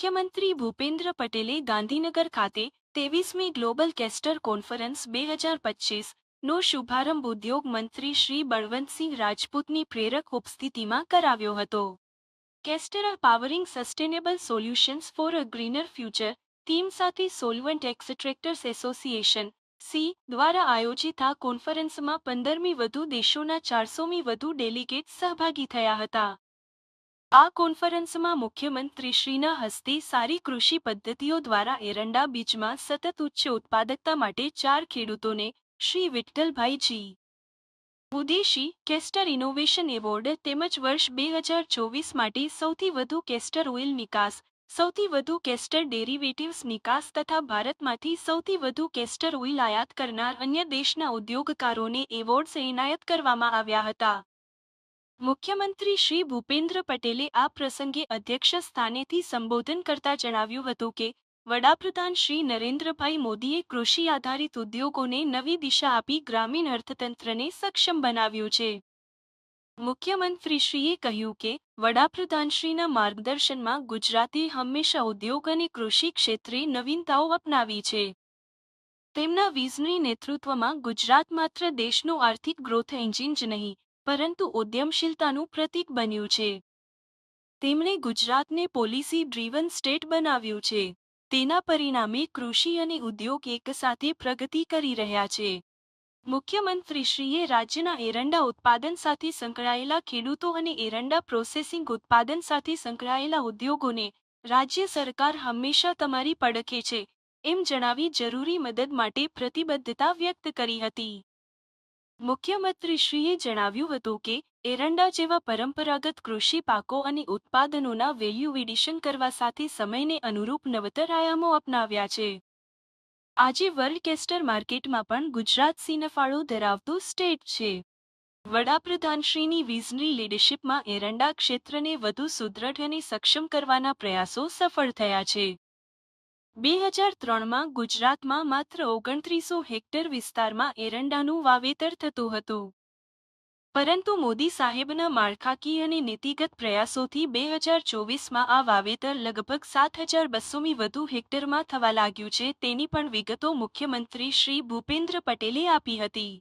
મુખ્યમંત્રી ભૂપેન્દ્ર પટેલે ગાંધીનગર ખાતે ત્રેવીસમી ગ્લોબલ કેસ્ટર કોન્ફરન્સ બે હજાર પચીસ નો શુભારંભ ઉદ્યોગ મંત્રી શ્રી બળવંતસિંહ રાજપૂતની પ્રેરક ઉપસ્થિતિમાં કરાવ્યો હતો. Castor powering sustainable solutions for a greener future theme સાથે સોલવન્ટ એક્સટ્રેક્ટર્સ એસોસિએશન સી દ્વારા આયોજિત આ કોન્ફરન્સમાં પંદરમી વધુ દેશોના ચારસોમી વધુ ડેલિગેટ સહભાગી થયા હતા. આ કોન્ફરન્સમાં મુખ્યમંત્રીશ્રીના હસ્તે સારી કૃષિ પદ્ધતિઓ દ્વારા એરંડા બીજમાં સતત ઉચ્ચ ઉત્પાદકતા માટે ચાર ખેડૂતોને Shri Vitthalbhaiji, Udeshi castor innovation award તેમજ વર્ષ બે હજાર ચોવીસ માટે સૌથી વધુ કેસ્ટર ઓઇલ નિકાસ, સૌથી વધુ કેસ્ટર ડેરિવેટિવ્સ નિકાસ તથા ભારતમાંથી સૌથી વધુ કેસ્ટર ઓઇલ આયાત કરનાર અન્ય દેશના ઉદ્યોગકારોને એવોર્ડ્સ એનાયત કરવામાં આવ્યા હતા. મુખ્યમંત્રી શ્રી ભૂપેન્દ્ર પટેલે આ પ્રસંગે અધ્યક્ષ સ્થાનેથી સંબોધન કરતા જણાવ્યું હતું કે, વડાપ્રધાન શ્રી નરેન્દ્રભાઈ મોદીએ કૃષિ આધારિત ઉદ્યોગોને નવી દિશા આપી ગ્રામીણ અર્થતંત્રને સક્ષમ બનાવ્યું છે. મુખ્યમંત્રીશ્રીએ કહ્યું કે, વડાપ્રધાનશ્રીના માર્ગદર્શનમાં ગુજરાતે હંમેશા ઉદ્યોગ અને કૃષિ ક્ષેત્રે નવીનતાઓ અપનાવી છે. તેમના વિઝનરી નેતૃત્વમાં ગુજરાત માત્ર દેશનું આર્થિક ગ્રોથ એન્જિન જ નહીં પરંતુ ઉદ્યમશીલતાનું પ્રતીક બન્યું છે. તેમણે ગુજરાતને પોલિસી ડ્રીવન સ્ટેટ બનાવ્યું છે. તેના પરિણામે કૃષિ અને ઉદ્યોગ એકસાથે પ્રગતિ કરી રહ્યા છે. મુખ્યમંત્રીશ્રીએ રાજ્યના એરંડા ઉત્પાદન સાથે સંકળાયેલા ખેડૂતો અને એરંડા પ્રોસેસિંગ ઉત્પાદન સાથે સંકળાયેલા ઉદ્યોગોને રાજ્ય સરકાર હંમેશા તમારી પડખે છે, એમ જણાવી જરૂરી મદદ માટે પ્રતિબદ્ધતા વ્યક્ત કરી હતી. મુખ્યમંત્રીશ્રીએ જણાવ્યું હતું કે, એરંડા જેવા પરંપરાગત કૃષિ પાકો અને ઉત્પાદનોના વેલ્યુ એડિશન કરવા સાથે સમયને અનુરૂપ નવતર આયામો અપનાવ્યા છે. આજે વર્લ્ડ કેસ્ટર માર્કેટમાં પણ ગુજરાત સિંહફાળો ધરાવતું સ્ટેટ છે. વડાપ્રધાનશ્રીની વિઝનરી લીડરશીપમાં એરંડા ક્ષેત્રને વધુ સુદૃઢ અને સક્ષમ કરવાના પ્રયાસો સફળ થયા છે. બે હજાર ત્રણમાં ગુજરાતમાં માત્ર ઓગણત્રીસો હેક્ટર વિસ્તારમાં એરંડાનું વાવેતર થતું હતું. પરંતુ મોદી સાહેબના માળખાકીય અને નીતિગત પ્રયાસોથી બે હજાર ચોવીસમાં આ વાવેતર લગભગ સાત હજાર બસોમી વધુ હેક્ટરમાં થવા લાગ્યું છે તેની પણ વિગતો મુખ્યમંત્રી શ્રી ભૂપેન્દ્ર પટેલે આપી હતી.